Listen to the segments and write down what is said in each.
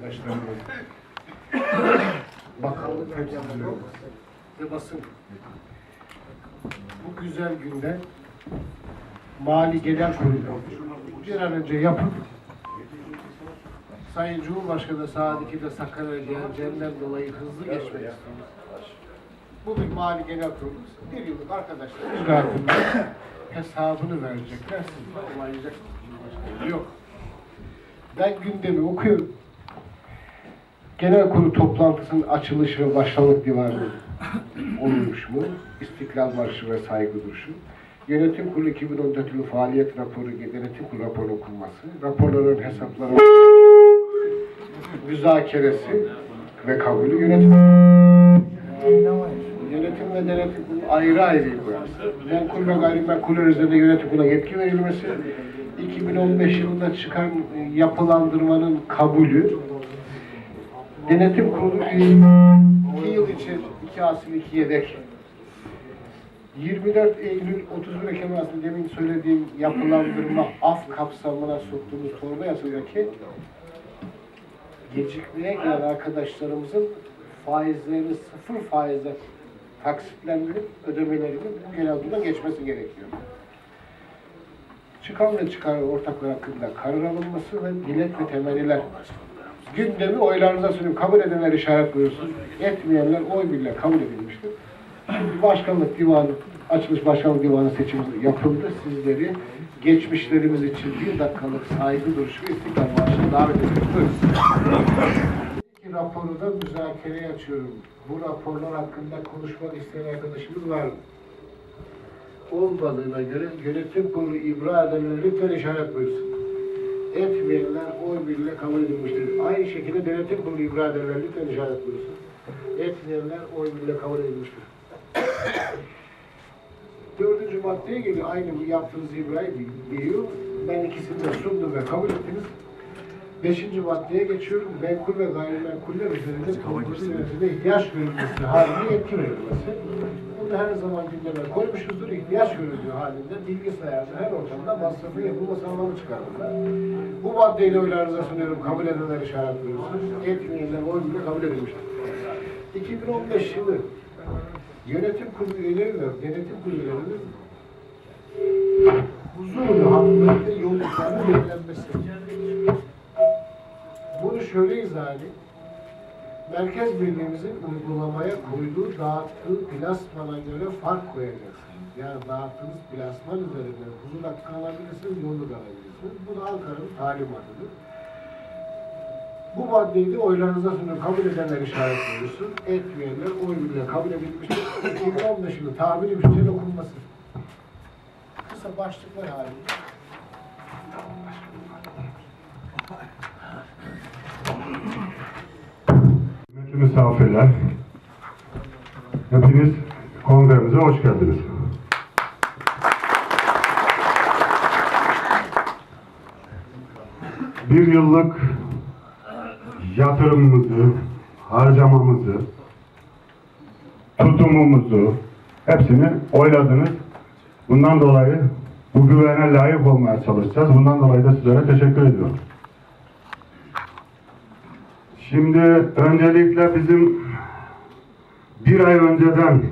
arkadaşlarımız, bakanlık temsilcileri ve basın bu güzel günde Mali Genel Kurulu bir an önce yapıp Sayın Cumhurbaşkanı saat 2'de Sakarya'ya geleceğinden dolayı hızlı geçmek istiyoruz. Bu bir Mali Genel Kurulu. Bir yıllık arkadaşlar icraatında hesabını verecekler. Siz de. Yok. Ben gündemi okuyorum. Genel kurulu toplantısının açılışı ve başkanlık divanı olmuş mu? İstiklal Marşı ve saygı duruşu. Yönetim Kurulu 2014 yılı faaliyet raporu, yönetim kurulu raporu okunması, raporların hesapları müzakeresi ve kabulü yönetim Yönetim ve denetim ayrı ayrı burası. Menkul ve gayrimenkuller üzerinde yönetim kuruluna yetki verilmesi, 2015 yılında çıkan e, yapılandırmanın kabulü, denetim kurulu 2 yıl için 2 asil 2 yedek 24 Eylül 31 Ekim arasında demin söylediğim yapılandırma af kapsamına soktuğumuz torba yasasındaki gecikmeye gelen arkadaşlarımızın faizlerini sıfır faizle taksitlendirip ödemelerinin bu genel kurula geçmesi gerekiyor. Çıkan ve çıkan ortaklar hakkında karar alınması ve dilek ve temenniler. Gündemi oylarınıza sunuyorum. Kabul edenler işaret buyursun. Etmeyenler oy birle kabul edilmiştir. Şimdi başkanlık divanı, açılış başkanlık divanı seçimi yapıldı. Sizleri geçmişlerimiz için bir dakikalık saygı duruşu istiklal marşına davet ediyoruz. Raporu da müzakereye açıyorum. Bu raporlar hakkında konuşmak isteyen arkadaşımız var mı? Olmadığına göre yönetim kurulu ibra edenler lütfen işaret buyursun. Etmeyenler oy birliğiyle kabul edilmiştir. Aynı şekilde denetim kurulu ibra edenler lütfen işaret buyursun. Etmeyenler oy birliğiyle kabul edilmiştir. Dördüncü maddeye geliyor. Aynı bu yaptığınız ibrayı geliyor. Ben ikisini de sundum ve kabul ettiniz. Beşinci maddeye geçiyorum. Menkul ve gayrimenkuller üzerinde toplumsal yönetimde ihtiyaç görülmesi halinde yetki verilmesi. Bunu her zaman gündeme koymuşuzdur. İhtiyaç görüldüğü halinde bilgisayarda her ortamda masrafın yapılması anlamı çıkardılar. Bu maddeyle oylarınıza sunuyorum. Kabul edenler işaret buyursun. Etmeyenler oy kabul edilmiştir. 2015 yılı yönetim kurulu üyeleri ve denetim kurulu üyelerinin huzurlu, haklı ve yolluklarının belirlenmesi. Bunu şöyle izah edeyim. Merkez Birliğimizin uygulamaya koyduğu, dağıttığı plasmana göre fark koyacaksınız. Yani dağıttığınız plasman üzerinde huzur hakkı alabilirsiniz, yolluk alabilirsiniz. Bu da Ankara'nın talimatıdır. Bu maddeyi de oylarınıza sunuyorum. Kabul edenler işaret buyursun. Etmeyenler oy birliğiyle kabul edilmiştir. 2015 yılı tabiri bütçenin okunması. Kısa başlıklar halinde. Misafirler, hepiniz kongremize hoş geldiniz. Bir yıllık yatırımımızı, harcamamızı, tutumumuzu, hepsini oyladınız. Bundan dolayı bu güvene layık olmaya çalışacağız. Bundan dolayı da sizlere teşekkür ediyorum. Şimdi öncelikle bizim bir ay önceden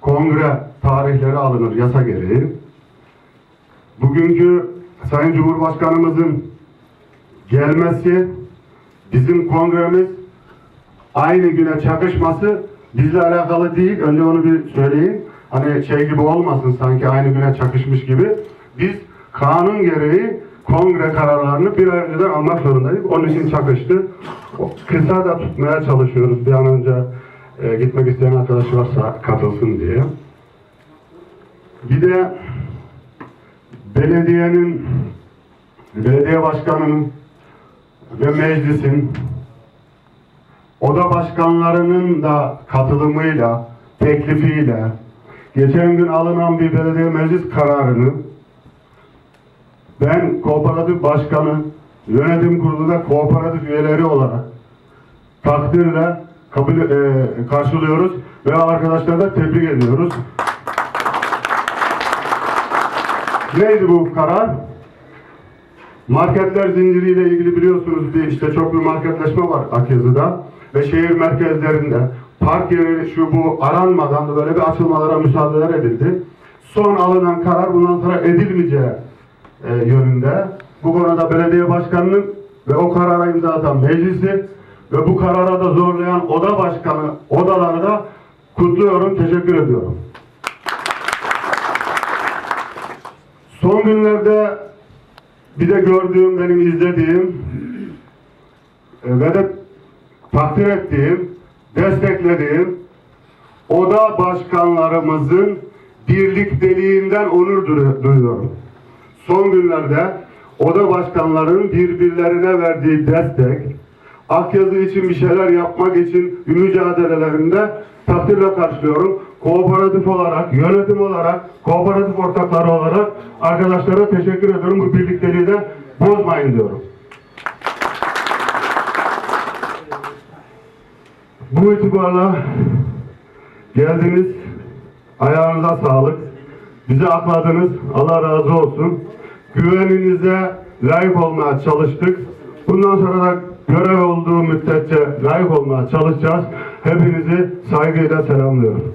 kongre tarihleri alınır yasa gereği. Bugünkü Sayın Cumhurbaşkanımızın gelmesi, bizim kongremiz aynı güne çakışması bizle alakalı değil. Önce onu bir söyleyeyim. Hani şey gibi olmasın sanki aynı güne çakışmış gibi. Biz kanun gereği kongre kararlarını bir ay önceden almak zorundayız. Onun için çakıştı. Kısa da tutmaya çalışıyoruz. Bir an önce e, gitmek isteyen arkadaş varsa katılsın diye. Bir de belediyenin, belediye başkanının ve meclisin oda başkanlarının da katılımıyla, teklifiyle geçen gün alınan bir belediye meclis kararını ben kooperatif başkanı, yönetim kurulunda kooperatif üyeleri olarak takdirle kabul e, karşılıyoruz ve arkadaşları da tebrik ediyoruz. Neydi bu karar? Marketler zinciriyle ilgili biliyorsunuz bir işte çok bir marketleşme var Akyazı'da ve şehir merkezlerinde park yeri şu bu aranmadan da böyle bir açılmalara müsaadeler edildi. Son alınan karar bundan sonra edilmeyeceği e, yönünde. Bu konuda belediye başkanının ve o karara imza atan meclisi ve bu karara da zorlayan oda başkanı odaları da kutluyorum, teşekkür ediyorum. Son günlerde bir de gördüğüm, benim izlediğim e, ve de takdir ettiğim, desteklediğim oda başkanlarımızın birlikteliğinden onur du- duyuyorum. Son günlerde oda başkanlarının birbirlerine verdiği destek, Akyazı için bir şeyler yapmak için mücadelelerinde takdirle karşılıyorum. Kooperatif olarak, yönetim olarak, kooperatif ortakları olarak arkadaşlara teşekkür ediyorum. Bu birlikteliği de bozmayın diyorum. Bu itibarla geldiniz. Ayağınıza sağlık. Bizi akladınız. Allah razı olsun. Güveninize layık olmaya çalıştık. Bundan sonra da görev olduğu müddetçe layık olmaya çalışacağız. Hepinizi saygıyla selamlıyorum.